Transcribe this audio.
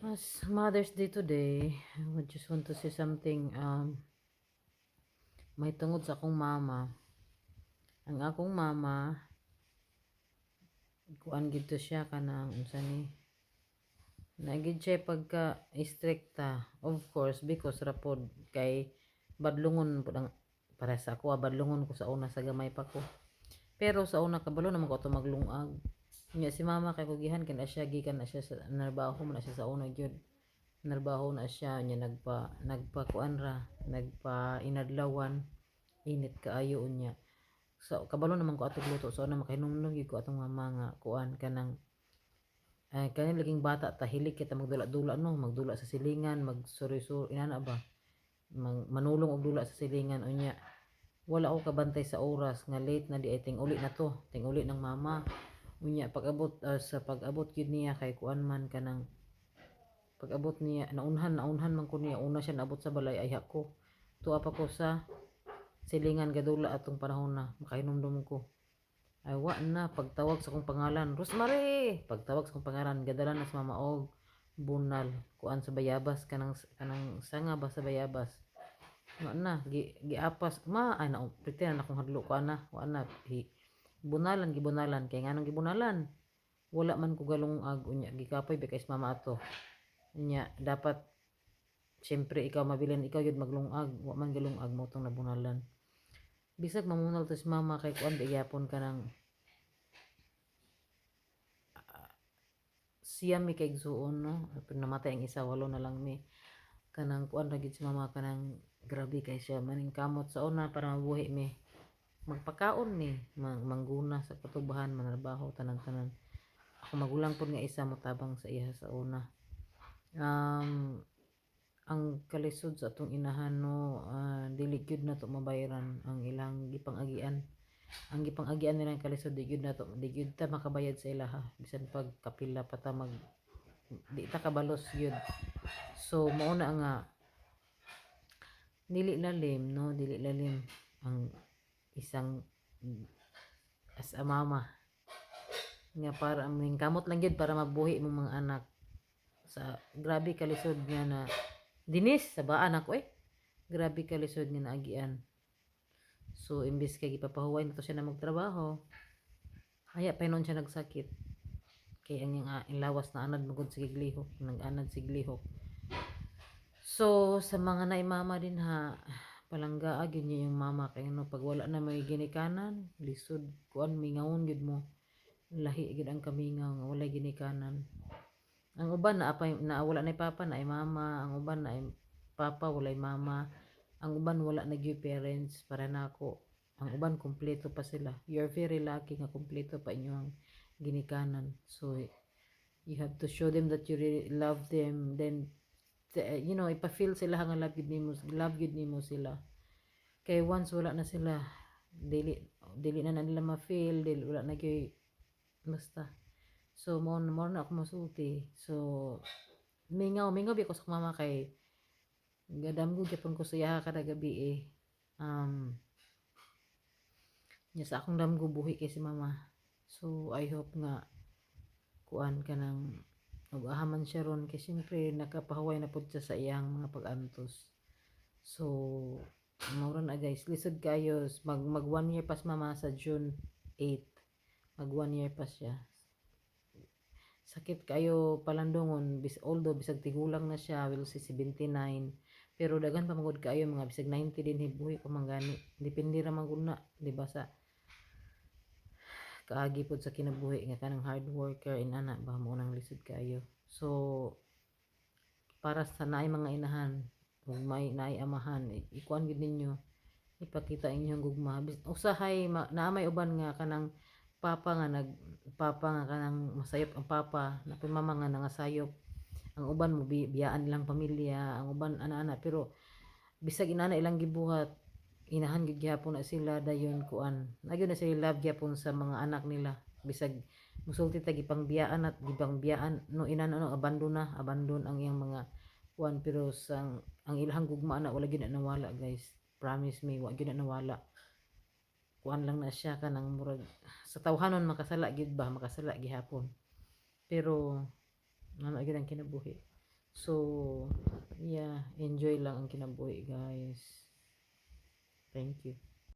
As Mother's Day today, I would just want to say something. Um, may tungod sa akong mama. Ang akong mama, kuan gid to siya kanang unsa ni Nagid siya pagka istrikta. Of course, because rapod kay badlungon pud ang para sa ako, ah, badlungon ko sa una sa gamay pa ko. Pero sa una kabalo naman ko ato maglungag. Nya si mama kay kugihan kay na siya gikan na siya sa narbaho mo na siya sa una gyud. Narbaho na siya nya nagpa nagpa kuan ra, nagpa inadlawan. Init kaayo unya. So kabalo naman ko atong luto so na makahinumdum gyud ko atong mama nga kuan kanang ay kani laging bata ta hilig kita magdula-dula no magdula sa silingan magsuri-suri inana ba Mang, manulong og dula sa silingan unya wala ako kabantay sa oras nga late na di ay ting uli na to ting uli ng mama unya pag-abot ah, sa pag-abot gyud niya kay kuan man kanang pag-abot niya naunhan naunhan man ko niya. Una siya naabot sa balay ay ako. Tuwa pa ko sa silingan gadula atong panahon na makahinumdum ko. Ay wa na pagtawag sa kong pangalan. Rosemary! Pagtawag sa kong pangalan gadala na sa mama og bunal. Kuan sa bayabas kanang kanang sanga ba sa bayabas? Wa na gi giapas. Ma ay na pretend na akong hadlo. Ko ana wa na. Hi, bunalan gibunalan. Kay nganong gibunalan wala man ko galong ag unya gikapoy sa mama ato. Unya dapat Siyempre, ikaw mabilin, ikaw yun maglungag, wa man galungag mo itong nabunalan. Bisag mamunal to si mama kay kuan bigapon ka ng siya mi kay igsuon no? Namatay ang isa walo na lang mi. Kanang kuan ra si mama kanang grabe kay siya. Maning kamot sa una para mabuhi mi magpakaon mi mang, mangguna sa katubahan manarbaho tanan-tanan. Ako magulang pud nga isa motabang sa iya sa una. Um ang kalisod sa atong inahan no uh, dili gyud na to mabayaran ang ilang gipang-agian. Ang gipang-agian nila kalisod di gyud nato di gyud ta makabayad sa ila ha. Bisan pag kapila pa ta mag di ta kabalos gyud. So mao na nga dili lalim no dili lalim ang isang as a mama nga para aming kamot lang gyud para mabuhi mo mga anak sa grabe kalisod nga na dinis sa baan ako eh grabe kalisod nga naagian So, imbis kay gipapahuway na to siya na magtrabaho, haya pa nun siya nagsakit. Kay ang yung uh, inlawas na anad magod sa giglihok, nag-anad sa giglihok. So, sa mga naimama din ha, palangga agin niya yung mama. Kay ano pag wala na may ginikanan, lisod kuan mingawon gid mo. Lahi gid ang kamingaw nga wala ginikanan. Ang uban na apay na wala na papa na ay mama, ang uban na ay papa walay mama. Ang uban wala na gyud parents para nako ang uban kumpleto pa sila. You're very lucky nga kumpleto pa inyong ginikanan. So you have to show them that you really love them. Then you know ipa-feel sila nga love gid nimo love gid nimo sila. Kay once wala na sila dili dili na, na nila ma-feel dili wala na gyud basta. So mo mo na ako masulti so mingaw mingaw bi ko sa mama kay gadamgo gyapon ko siya kada gabi eh. Um nya sa akong damgo buhi kay si mama. So I hope nga kuan ka ng mag-ahaman siya ron kay siyempre nakapahuway na pud siya sa iyang mga pag-antos. So mauran na guys. Lisod kayo. Mag mag one year pas mama sa June 8 mag one year pa siya. Sakit kayo palandongon. Bis although bisag tigulang na siya will si 79 pero dagan pa magud kaayo mga bisag 90 din hibuhi ko mangani. Depende ra man di ba sa kaagi pod sa kinabuhi nga kanang hard worker in ana ba mo nang lisod kaayo. So para sa naay mga inahan, ug may naay amahan, ikuan gid ninyo ipakita inyong gugma. Usahay na may uban nga kanang papa nga nag papa nga kanang masayop ang papa na mama nga nangasayop ang uban mo biyaan lang pamilya ang uban ana-ana pero bisag inana ilang gibuhat inahan gid gyapon na sila dayon kuan. Nagyo na sila love gyapon sa mga anak nila. Bisag musulti ta gipang biyaan at gipang biyaan no inana no abandon na. Abandon ang iyang mga kuan. Pero sang ang ilahang gugma na wala gyud na nawala guys. Promise me wa gyud na nawala. Kuan lang na siya kanang murag sa tawhanon makasala gyud ba? Makasala gihapon. Pero ano gyud ang kinabuhi? So, yeah, enjoy lang ang kinabuhi, guys. Thank you.